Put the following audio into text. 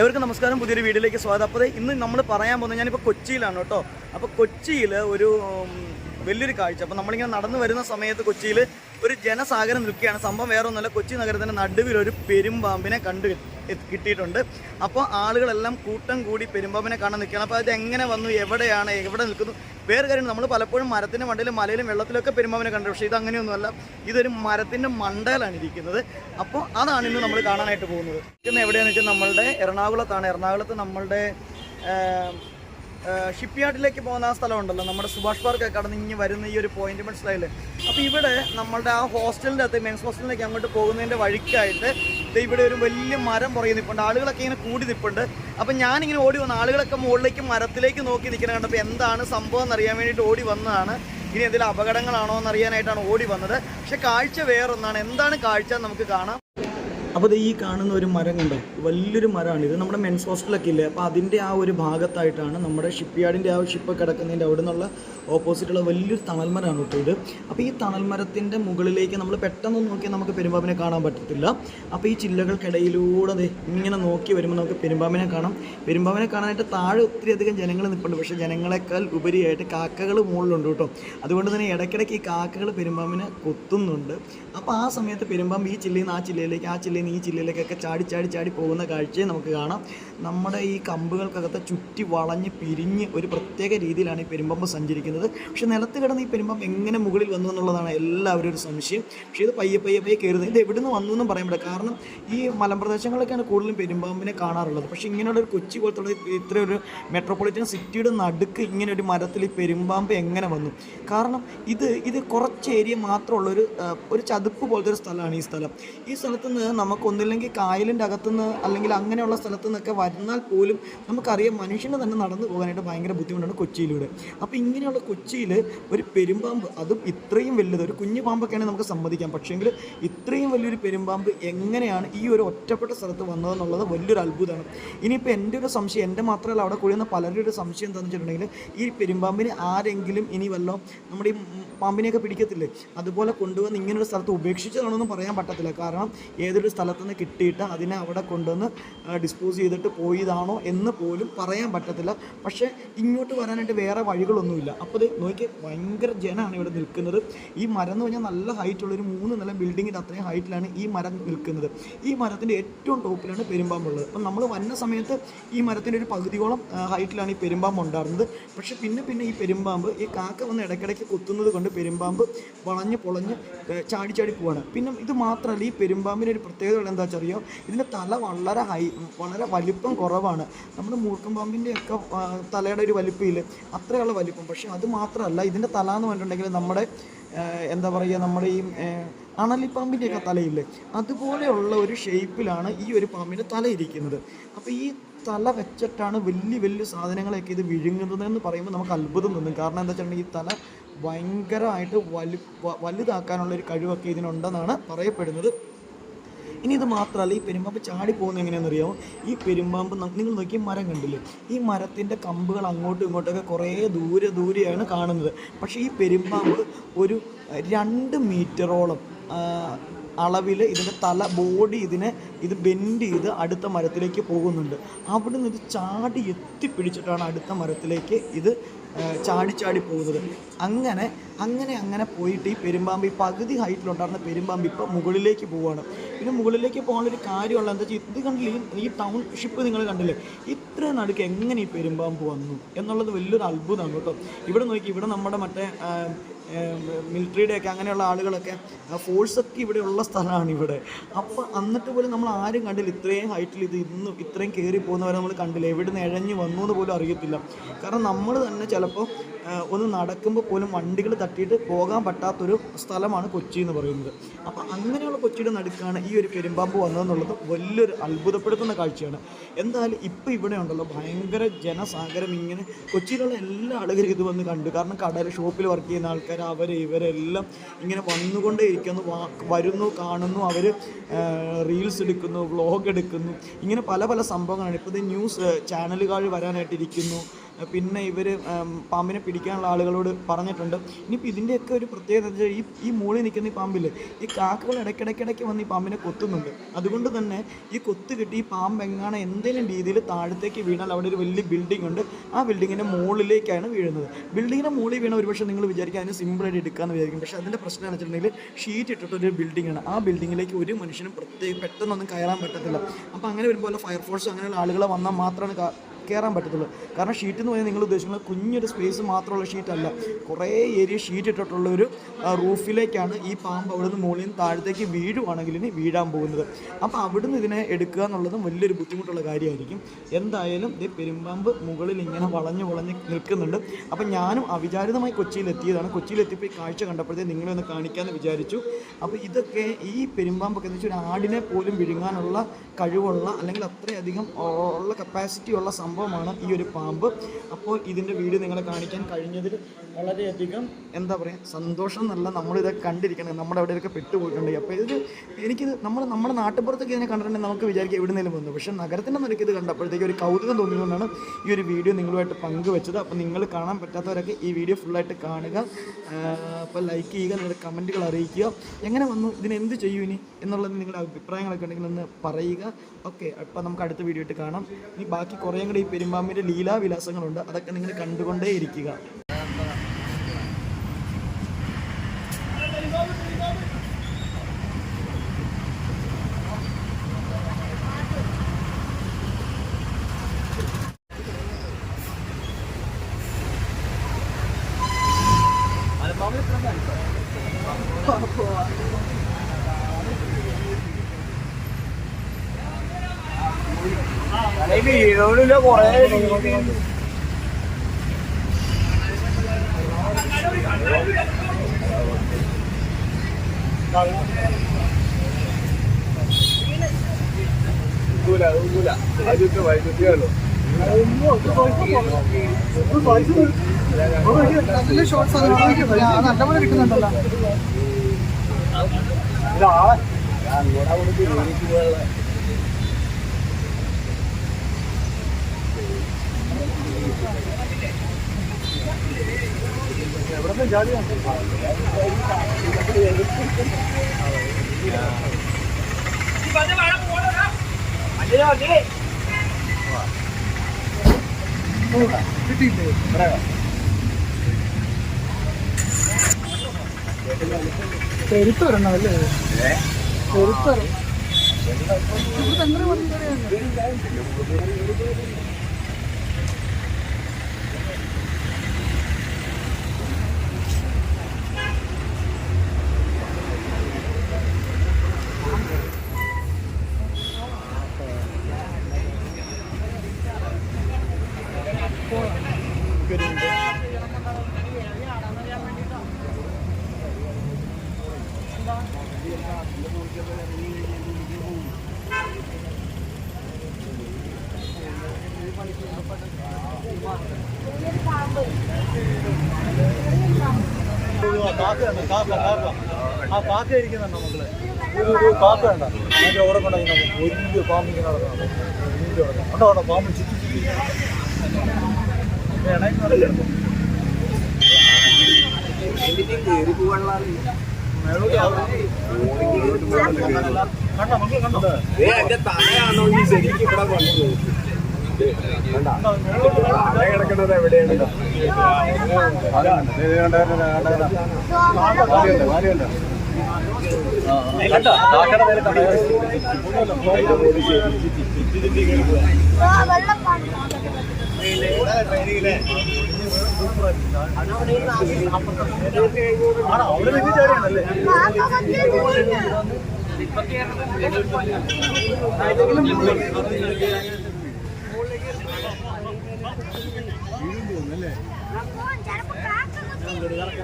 എവർക്കും നമസ്കാരം. പുതിയൊരു വീഡിയോയിലേക്ക് സ്വാഗതം. അപ്പോൾ ഇന്ന് നമ്മൾ പറയാൻ പോകുന്നത് ഞാനിപ്പോൾ കൊച്ചിയിലാണ് കേട്ടോ. അപ്പോൾ കൊച്ചിയിൽ ഒരു വലിയൊരു കാഴ്ച. അപ്പോൾ നമ്മളിങ്ങനെ നടന്നു വരുന്ന സമയത്ത് കൊച്ചിയിൽ ഒരു ജനസാഗരം നിൽക്കുകയാണ്. സംഭവം വേറെ ഒന്നുമല്ല കൊച്ചി നഗരത്തിന്റെ നടുവിലൊരു പെരുമ്പാമ്പിനെ കണ്ടു കിട്ടിയിട്ടുണ്ട്. അപ്പോൾ ആളുകളെല്ലാം കൂട്ടം കൂടി പെരുമ്പാമ്പിനെ കാണാൻ നിൽക്കുകയാണ്. അപ്പോൾ അത് എങ്ങനെ വന്നു? എവിടെയാണ്? എവിടെ നിൽക്കുന്നു? വേറെ കാര്യം നമ്മൾ പലപ്പോഴും മരത്തിന്റെ മണ്ടയിലും മലയിലും വെള്ളത്തിലൊക്കെ പെരുമ്പാമ്പിനെ കണ്ടു. പക്ഷേ ഇത് അങ്ങനെയൊന്നുമല്ല. ഇതൊരു മരത്തിന്റെ മണ്ടയിലാണ് ഇരിക്കുന്നത്. അപ്പോൾ അതാണ് ഇന്ന് നമ്മൾ കാണാനായിട്ട് പോകുന്നത്. ഇന്ന് എവിടെയാണെന്ന് വെച്ചാൽ നമ്മളുടെ എറണാകുളത്താണ്. എറണാകുളത്ത് നമ്മളുടെ ഷിപ്പ് യാർഡിലേക്ക് പോകുന്ന ആ സ്ഥലമുണ്ടല്ലോ. നമ്മുടെ സുഭാഷ് പാർക്ക് കടന്ന് ഇങ്ങനെ വരുന്ന ഈ ഒരു പോയിന്റ് മനസ്സിലായില്ലേ? അപ്പോൾ ഇവിടെ നമ്മുടെ ആ ഹോസ്റ്റലിന്റെ അകത്ത് മെൻസ് ഹോസ്റ്റലിലേക്ക് അങ്ങോട്ട് പോകുന്നതിന്റെ വഴിക്കായിട്ട് ഇവിടെ ഒരു വലിയ മരം പുറകെ നിൽപ്പുണ്ട് ആളുകളൊക്കെ ഇങ്ങനെ കൂടി നിൽപ്പുണ്ട് അപ്പം ഞാനിങ്ങനെ ഓടി വന്ന ആളുകളൊക്കെ മുകളിലേക്ക് മരത്തിലേക്ക് നോക്കി നിൽക്കുന്നത് കണ്ടപ്പോൾ എന്താണ് സംഭവം എന്ന് അറിയാൻ വേണ്ടിയിട്ട് ഓടി വന്നതാണ്. ഇനി എന്തെങ്കിലും അപകടങ്ങളാണോ എന്ന് അറിയാനായിട്ടാണ് ഓടി വന്നത്. പക്ഷെ കാഴ്ച വേറൊന്നാണ്. എന്താണ് കാഴ്ച നമുക്ക് കാണാം. അപ്പോൾ ഇത് ഈ കാണുന്ന ഒരു മരം കണ്ടോ? വലിയൊരു മരമാണ്. ഇത് നമ്മുടെ മെൻസ് ഹോസ്റ്റലൊക്കെ ഇല്ലേ? അപ്പോൾ അതിന്റെ ആ ഒരു ഭാഗത്തായിട്ടാണ് നമ്മുടെ ഷിപ്പ് യാർഡിന്റെ ആ ഷിപ്പ് കിടക്കുന്നതിന്റെ അവിടെ നിന്നുള്ള ഓപ്പോസിറ്റുള്ള വലിയൊരു തണൽമരമാണ് കേട്ടോ ഇത്. അപ്പോൾ ഈ തണൽമരത്തിന്റെ മുകളിലേക്ക് നമ്മൾ പെട്ടെന്ന് നോക്കിയാൽ നമുക്ക് പെരുമ്പാമ്പിനെ കാണാൻ പറ്റത്തില്ല. അപ്പോൾ ഈ ചില്ലകൾക്കിടയിലൂടെ ഇങ്ങനെ നോക്കി വരുമ്പോൾ നമുക്ക് പെരുമ്പാമ്പിനെ കാണാം. പെരുമ്പാമ്പിനെ കാണാനായിട്ട് താഴെ ഒത്തിരി അധികം ജനങ്ങൾ നിൽപ്പുണ്ട് പക്ഷേ ജനങ്ങളെക്കാൾ ഉപരിയായിട്ട് കാക്കകൾ മുകളിലുണ്ട് കേട്ടോ. അതുകൊണ്ട് തന്നെ ഇടയ്ക്കിടയ്ക്ക് ഈ കാക്കകൾ പെരുമ്പാമ്പിനെ കൊത്തുന്നുണ്ട്. അപ്പോൾ ആ സമയത്ത് പെരുമ്പാമ്പ് ഈ ചില്ലയിൽ നിന്ന് ആ ചില്ലയിലേക്ക് ആ ചില്ലയിൽ നിന്ന് ഈ ജില്ലയിലേക്കൊക്കെ ചാടി ചാടി ചാടി പോകുന്ന കാഴ്ചയെ നമുക്ക് കാണാം. നമ്മുടെ ഈ കമ്പുകൾക്കകത്ത് ചുറ്റി വളഞ്ഞ് പിരിഞ്ഞ് ഒരു പ്രത്യേക രീതിയിലാണ് ഈ പെരുമ്പമ്പ് സഞ്ചരിക്കുന്നത്. പക്ഷേ നിലത്ത് കിടന്ന് ഈ പെരുമ്പം എങ്ങനെ മുകളിൽ വന്നു എന്നുള്ളതാണ് എല്ലാവരും ഒരു സംശയം. പക്ഷേ ഇത് പയ്യെ പയ്യെ പയ്യെ കയറുന്നത് ഇത് എവിടെ നിന്ന് വന്നു എന്നും പറയാൻ പറ്റില്ല. കാരണം ഈ മലമ്പ്രദേശങ്ങളിലൊക്കെയാണ് കൂടുതലും പെരുമ്പാമ്പിനെ കാണാറുള്ളത്. പക്ഷേ ഇങ്ങനെയുള്ള ഒരു കൊച്ചി പോലത്തുള്ള ഇത്ര ഒരു മെട്രോപൊളിറ്റൻ സിറ്റിയുടെ നടുക്ക് ഇങ്ങനെ ഒരു മരത്തിൽ ഈ പെരുമ്പാമ്പ് എങ്ങനെ വന്നു? കാരണം ഇത് ഇത് കുറച്ച് ഏരിയ മാത്രമുള്ളൊരു ഒരു ചതുപ്പ് പോലത്തെ ഒരു സ്ഥലമാണ് ഈ സ്ഥലം. ഈ സ്ഥലത്ത് നിന്ന് ഒന്നില്ലെങ്കിൽ കായലിന്റെ അകത്തുനിന്ന് അല്ലെങ്കിൽ അങ്ങനെയുള്ള സ്ഥലത്തു നിന്നൊക്കെ വരുന്നാൽ പോലും നമുക്കറിയാം മനുഷ്യന് തന്നെ നടന്നു പോകാനായിട്ട് ഭയങ്കര ബുദ്ധിമുട്ടാണ് കൊച്ചിയിലൂടെ. അപ്പോൾ ഇങ്ങനെയുള്ള കൊച്ചിയിൽ ഒരു പെരുമ്പാമ്പ് അതും ഇത്രയും വലുത് ഒരു കുഞ്ഞു പാമ്പൊക്കെയാണെങ്കിൽ നമുക്ക് സമ്മതിക്കാം. പക്ഷേങ്കിൽ ഇത്രയും വലിയൊരു പെരുമ്പാമ്പ് എങ്ങനെയാണ് ഈ ഒരു ഒറ്റപ്പെട്ട സ്ഥലത്ത് വന്നതെന്നുള്ളത് വലിയൊരു അത്ഭുതമാണ്. ഇനിയിപ്പോൾ എന്റെ ഒരു സംശയം എന്റെ മാത്രമല്ല അവിടെ കഴിയുന്ന പലരുടെ ഒരു സംശയം എന്താണെന്ന് വെച്ചിട്ടുണ്ടെങ്കിൽ ഈ പെരുമ്പാമ്പിന് ആരെങ്കിലും ഇനി വല്ലോ നമ്മുടെ ഈ പാമ്പിനെയൊക്കെ പിടിക്കത്തില്ലേ? അതുപോലെ കൊണ്ടുവന്ന് ഇങ്ങനൊരു സ്ഥലത്ത് ഉപേക്ഷിച്ചതാണെന്നും പറയാൻ പറ്റത്തില്ല. കാരണം ഏതൊരു സ്ഥലത്ത് നിന്ന് കിട്ടിയിട്ട് അതിനെ അവിടെ കൊണ്ടുവന്ന് ഡിസ്പോസ് ചെയ്തിട്ട് പോയതാണോ എന്ന് പോലും പറയാൻ പറ്റത്തില്ല. പക്ഷേ ഇങ്ങോട്ട് വരാനായിട്ട് വേറെ വഴികളൊന്നുമില്ല. അപ്പോൾ ഇത് നോക്കി ഭയങ്കര ജനമാണ് ഇവിടെ നിൽക്കുന്നത്. ഈ മരം എന്ന് പറഞ്ഞാൽ നല്ല ഹൈറ്റുള്ള ഒരു മൂന്ന് നില ബിൽഡിങ്ങിന്റെ അത്രയും ഹൈറ്റിലാണ് ഈ മരം നിൽക്കുന്നത്. ഈ മരത്തിന്റെ ഏറ്റവും ടോപ്പിലാണ് പെരുമ്പാമ്പുള്ളത് അപ്പം നമ്മൾ വന്ന സമയത്ത് ഈ മരത്തിന്റെ ഒരു പകുതിയോളം ഹൈറ്റിലാണ് ഈ പെരുമ്പാമ്പ് ഉണ്ടായിരുന്നത്. പക്ഷേ പിന്നെ പിന്നെ ഈ പെരുമ്പാമ്പ് ഈ കാക്ക വന്ന് ഇടയ്ക്കിടയ്ക്ക് കുത്തുന്നത് കൊണ്ട് പെരുമ്പാമ്പ് വളഞ്ഞ് പൊളഞ്ഞ് ചാടി ചാടി പോവാണ്. പിന്നെ ഇത് മാത്രമല്ല ഈ പെരുമ്പാമ്പിന് ഒരു പ്രത്യേകത ഉള്ളത് എന്താ വെച്ചാൽ അറിയോ? ഇതിന്റെ തല വളരെ ഹൈ വളരെ വലിപ്പം കുറവാണ്. നമ്മുടെ മൂർക്കം പാമ്പിന്റെ ഒക്കെ തലയുടെ ഒരു വലിപ്പമില്ല അത്രയുള്ള വലിപ്പം. പക്ഷേ അത് മാത്രമല്ല ഇതിന്റെ തല എന്ന് പറഞ്ഞിട്ടുണ്ടെങ്കിൽ നമ്മുടെ എന്താ പറയുക നമ്മുടെ ഈ അണലിപ്പാമ്പിന്റെ അണലിപ്പാമ്പിന്റെയൊക്കെ തലയില്ലേ? അതുപോലെയുള്ള ഒരു ഷേപ്പിലാണ് ഈ ഒരു പാമ്പിന്റെ തല ഇരിക്കുന്നത്. അപ്പോൾ ഈ തല വെച്ചിട്ടാണ് വലിയ വലിയ സാധനങ്ങളൊക്കെ ഇത് വിഴുങ്ങുന്നത് എന്ന് പറയുമ്പോൾ നമുക്ക് അത്ഭുതം തോന്നും. കാരണം എന്താ വെച്ചിട്ടുണ്ടെങ്കിൽ ഈ തല ഭയങ്കരമായിട്ട് വലു വലുതാക്കാനുള്ള ഒരു കഴിവൊക്കെ ഇതിനുണ്ടെന്നാണ് പറയപ്പെടുന്നത്. ഇനി ഇത് മാത്രമല്ല ഈ പെരുമ്പാമ്പ് ചാടി പോകുന്നത് അറിയാമോ ഈ പെരുമ്പാമ്പ് നിങ്ങൾ നോക്കി മരം കണ്ടില്ലേ? ഈ മരത്തിന്റെ കമ്പുകൾ അങ്ങോട്ടും ഇങ്ങോട്ടൊക്കെ കുറേ ദൂരെ ദൂരെയാണ് കാണുന്നത്. പക്ഷേ ഈ പെരുമ്പാമ്പ് ഒരു രണ്ട് മീറ്ററോളം അളവിൽ ഇതിന്റെ തല ബോഡി ഇതിനെ ഇത് ബെൻഡ് ചെയ്ത് അടുത്ത മരത്തിലേക്ക് പോകുന്നുണ്ട്. അവിടെ നിന്ന് ഇത് ചാടി എത്തിപ്പിടിച്ചിട്ടാണ് അടുത്ത മരത്തിലേക്ക് ഇത് ചാടി ചാടി പോകുന്നത്. അങ്ങനെ അങ്ങനെ അങ്ങനെ പോയിട്ട് ഈ പെരുമ്പാമ്പ് ഈ പകുതി ഹൈറ്റിലുണ്ടായിരുന്ന പെരുമ്പാമ്പ് ഇപ്പോൾ മുകളിലേക്ക് പോവുകയാണ് പിന്നെ മുകളിലേക്ക് പോകാനുള്ളൊരു കാര്യമുള്ള എന്താ വെച്ചാൽ ഇത് കണ്ടില്ലേ ഈ- ടൗൺഷിപ്പ് നിങ്ങൾ കണ്ടില്ലേ ഇത്ര നടുക്ക് എങ്ങനെ ഈ പെരുമ്പാമ്പ് വന്നു എന്നുള്ളത് വലിയൊരു അത്ഭുതമാണ് കേട്ടോ. ഇവിടെ നോക്കി ഇവിടെ നമ്മുടെ മറ്റേ മിലിറ്ററിയുടെ ഒക്കെ അങ്ങനെയുള്ള ആളുകളൊക്കെ ഫോഴ്സൊക്കെ ഇവിടെ ഉള്ള സ്ഥലമാണ് ഇവിടെ. അപ്പോൾ എന്നിട്ട് പോലും നമ്മൾ ആരും കണ്ടില്ല. ഇത്രയും ഹൈറ്റിൽ ഇത് ഇന്നും ഇത്രയും കയറി പോകുന്നവരെ നമ്മൾ കണ്ടില്ല. എവിടെ നിന്ന് ഇഴഞ്ഞ് വന്നു എന്ന് പോലും അറിയത്തില്ല. കാരണം നമ്മൾ തന്നെ ചിലപ്പോൾ ഒന്ന് നടക്കുമ്പോൾ പോലും വണ്ടികൾ തട്ടിയിട്ട് പോകാൻ പറ്റാത്തൊരു സ്ഥലമാണ് കൊച്ചി എന്ന് പറയുന്നത്. അപ്പോൾ അങ്ങനെയുള്ള കൊച്ചിയുടെ നടുക്കാണ് ഈ ഒരു പെരുമ്പാമ്പ് വന്നതെന്നുള്ളത് വലിയൊരു അത്ഭുതപ്പെടുത്തുന്ന കാഴ്ചയാണ്. എന്തായാലും ഇപ്പോൾ ഇവിടെ ഉണ്ടല്ലോ ഭയങ്കര ജനസാഗരം ഇങ്ങനെ കൊച്ചിയിലുള്ള എല്ലാ ആളുകളും ഇത് വന്ന് കണ്ടു. കാരണം കടയിൽ ഷോപ്പിൽ വർക്ക് ചെയ്യുന്ന ആൾക്കാർ അവർ ഇവരെല്ലാം ഇങ്ങനെ വന്നുകൊണ്ടേ ഇരിക്കുന്നു വരുന്നു കാണുന്നു അവർ റീൽസ് എടുക്കുന്നു വ്ളോഗ് എടുക്കുന്നു. ഇങ്ങനെ പല പല സംഭവങ്ങളാണ്. ഇപ്പോൾ ന്യൂസ് ചാനലുകൾ വരാനായിട്ടിരിക്കുന്നു. പിന്നെ ഇവർ പാമ്പിനെ പിടിക്കാനുള്ള ആളുകളോട് പറഞ്ഞിട്ടുണ്ട്. ഇനിയിപ്പോൾ ഇതിന്റെയൊക്കെ ഒരു പ്രത്യേകത എന്ന് വെച്ചാൽ ഈ ഈ മൂളി നിൽക്കുന്ന ഈ പാമ്പിൽ ഈ കാക്കകൾ ഇടയ്ക്കിടയ്ക്കിടയ്ക്ക് വന്ന് ഈ പാമ്പിനെ കൊത്തുന്നുണ്ട്. അതുകൊണ്ട് തന്നെ ഈ കൊത്ത് കിട്ടി ഈ പാമ്പ് എങ്ങാണ് എന്തെങ്കിലും രീതിയിൽ താഴത്തേക്ക് വീണാൽ അവിടെ ഒരു വലിയ ബിൽഡിംഗ് ഉണ്ട്. ആ ബിൽഡിങ്ങിന്റെ മുകളിലേക്കാണ് വീഴുന്നത്. ബിൽഡിങ്ങിന്റെ മുകളിൽ വീണ ഒരുപക്ഷെ നിങ്ങൾ വിചാരിക്കുക അതിന് സിമ്പിളായിട്ട് എടുക്കാമെന്ന് വിചാരിക്കും. പക്ഷേ അതിന്റെ പ്രശ്നം എന്ന് വെച്ചിട്ടുണ്ടെങ്കിൽ ഷീറ്റ് ഇട്ടിട്ടൊരു ബിൽഡിംഗ് ആണ്. ആ ബിൽഡിങ്ങിലേക്ക് ഒരു മനുഷ്യനും പ്രത്യേക പെട്ടെന്നൊന്നും കയറാൻ പറ്റത്തില്ല. അപ്പോൾ അങ്ങനെ വരുമ്പോൾ ഫയർഫോഴ്സ് അങ്ങനെയുള്ള ആളുകളെ വന്നാൽ മാത്രമാണ് കയറാൻ പറ്റത്തുള്ളൂ. കാരണം ഷീറ്റ് എന്ന് പറഞ്ഞാൽ നിങ്ങൾ ഉദ്ദേശിക്കുന്നത് കുഞ്ഞൊരു സ്പേസ് മാത്രമുള്ള ഷീറ്റല്ല കുറേ ഏരിയ ഷീറ്റ് ഇട്ടിട്ടുള്ള ഒരു റൂഫിലേക്കാണ് ഈ പാമ്പ് അവിടെ നിന്ന് മുകളിൽ നിന്ന് താഴത്തേക്ക് വീഴുവാണെങ്കിൽ ഇനി വീഴാൻ പോകുന്നത്. അപ്പോൾ അവിടുന്ന് ഇതിനെ എടുക്കുക എന്നുള്ളതും വലിയൊരു ബുദ്ധിമുട്ടുള്ള കാര്യമായിരിക്കും. എന്തായാലും ഈ പെരുമ്പാമ്പ് മുകളിൽ ഇങ്ങനെ വളഞ്ഞ് വളഞ്ഞ് നിൽക്കുന്നുണ്ട്. അപ്പം ഞാനും അവിചാരിതമായി കൊച്ചിയിലെത്തിയതാണ് കൊച്ചിയിലെത്തിയപ്പോൾ ഈ കാഴ്ച കണ്ടപ്പോഴത്തേ നിങ്ങളെ ഒന്ന് കാണിക്കാമെന്ന് വിചാരിച്ചു. അപ്പോൾ ഇതൊക്കെ ഈ പെരുമ്പാമ്പൊക്കെ എന്ന് വെച്ചാൽ ഒരു ആടിനെ പോലും വിഴുങ്ങാനുള്ള കഴിവുള്ള അല്ലെങ്കിൽ അത്രയധികം ഉള്ള കപ്പാസിറ്റി ഉള്ള സംഭവമാണ് ഈ ഒരു പാമ്പ്. അപ്പോൾ ഇതിന്റെ വീഡിയോ നിങ്ങളെ കാണിക്കാൻ കഴിഞ്ഞതിൽ വളരെയധികം എന്താ പറയുക സന്തോഷം എന്നല്ല നമ്മളിതൊക്കെ കണ്ടിരിക്കണം നമ്മുടെ അവിടെയൊക്കെ പെട്ടുപോയിട്ടുണ്ട്. അപ്പോൾ ഇത് എനിക്കിത് നമ്മൾ നമ്മുടെ നാട്ടുപുറത്തൊക്കെ ഇതിനെ കണ്ടിട്ടുണ്ടെങ്കിൽ നമുക്ക് വിചാരിക്കാം എവിടുന്നേലും വന്നു. പക്ഷേ നഗരത്തിന്റെ നിരക്ക് ഇത് കണ്ടപ്പോഴത്തേക്ക് ഒരു കൗതുകം തോന്നിയതുകൊണ്ടാണ് ഈ ഒരു വീഡിയോ നിങ്ങളുമായിട്ട് പങ്കുവെച്ചത്. അപ്പോൾ നിങ്ങൾ കാണാൻ പറ്റാത്തവരൊക്കെ ഈ വീഡിയോ ഫുള്ളായിട്ട് കാണുക. അപ്പോൾ ലൈക്ക് ചെയ്യുക നിങ്ങളുടെ കമന്റുകൾ അറിയിക്കുക. എങ്ങനെ വന്നു? ഇതിന് എന്ത് ചെയ്യും ഇനി എന്നുള്ളത് നിങ്ങളുടെ അഭിപ്രായങ്ങളൊക്കെ ഉണ്ടെങ്കിൽ ഒന്ന് പറയുക. ഓക്കെ അപ്പോൾ നമുക്ക് അടുത്ത വീഡിയോ ആയിട്ട് കാണാം. ഇനി ബാക്കി കുറേ കൂടി പെരുമ്പാമ്പിന്റെ ലീലാവിലാസങ്ങളുണ്ട്. അതൊക്കെ നിങ്ങൾ കണ്ടുകൊണ്ടേ ഇരിക്കുക വീഴോടില്ല കൊറേ ഷോർട്സ് നല്ലപോലെ കിട്ടുന്നുണ്ടല്ലോ ഇതാളെ അങ്ങോട്ട് അവിടെ എവിടെ ചാടി കിട്ടിയില്ലേ പെരുത്ത് വരണം അല്ലേ? പെരുത്ത് വരണം ഇത് എങ്ങനെ വന്നിട്ട് ആ കാക്ക ഇരിക്കുന്നുണ്ടോ മക്കളെ ഒരു കാക്ക ഉണ്ട് അതിന്റെ അവിടെ കൊണ്ടായി വലിയ പാമ്പിങ്ങനെ നടക്കണം ഉണ്ടോ ഉണ്ടോ പാമ്പ് ചുറ്റി ചുറ്റി ഇണങ്ങി നടക്കുന്നു കണ്ടോ മക്കൾ കണ്ടോ ശരിക്കും ഇവിടെ വന്നു കിടക്കുന്നത് എവിടെയാണ് ആണോ അവിടെ നിന്ന് ചാടിയാണല്ലേ ചിലപ്പോ കാക്ക